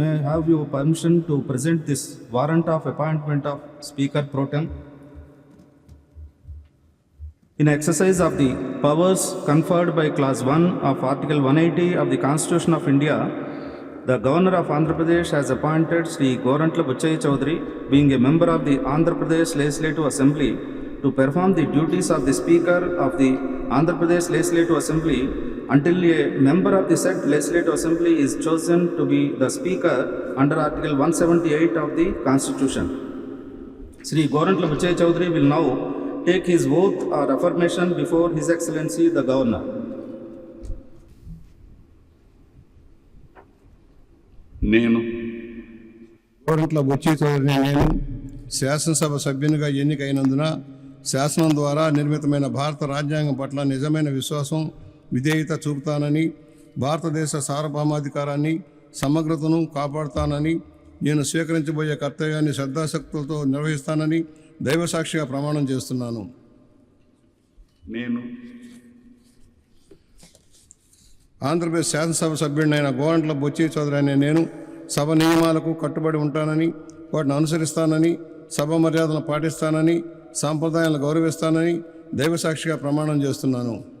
may have your permission to present this warrant of appointment of Speaker Pro Tem? In exercise of the powers conferred by Clause 1 of Article 180 of the Constitution of India, the Governor of Andhra Pradesh has appointed Sri Gorantla Buchai Chaudhary, being a member of the Andhra Pradesh Legislative Assembly, to perform the duties of the Speaker of the Andhra Pradesh Legislative Assembly until a member of the said Legislative Assembly is chosen to be the Speaker under Article 178 of the Constitution. Sri Gorantla Buchai Chaudhary will now take his oath or affirmation before His Excellency the Governor. నేను కోరట్ల బొచ్చి చౌదరిని నేను శాసనసభ సభ్యునిగా ఎన్నికైనందున శాసనం ద్వారా నిర్మితమైన భారత రాజ్యాంగం పట్ల నిజమైన విశ్వాసం విధేయత చూపుతానని భారతదేశ సార్వభౌమాధికారాన్ని సమగ్రతను కాపాడుతానని నేను స్వీకరించబోయే కర్తవ్యాన్ని శ్రద్ధాశక్తులతో నిర్వహిస్తానని దైవసాక్షిగా ప్రమాణం చేస్తున్నాను. నేను ఆంధ్రప్రదేశ్ శాసనసభ సభ్యుడినైన గోరంట్ల బొచ్చి చౌదరి అనే నేను సభ నియమాలకు కట్టుబడి ఉంటానని వాటిని అనుసరిస్తానని సభ మర్యాదలను పాటిస్తానని సాంప్రదాయాలను గౌరవిస్తానని దైవసాక్షిగా ప్రమాణం చేస్తున్నాను.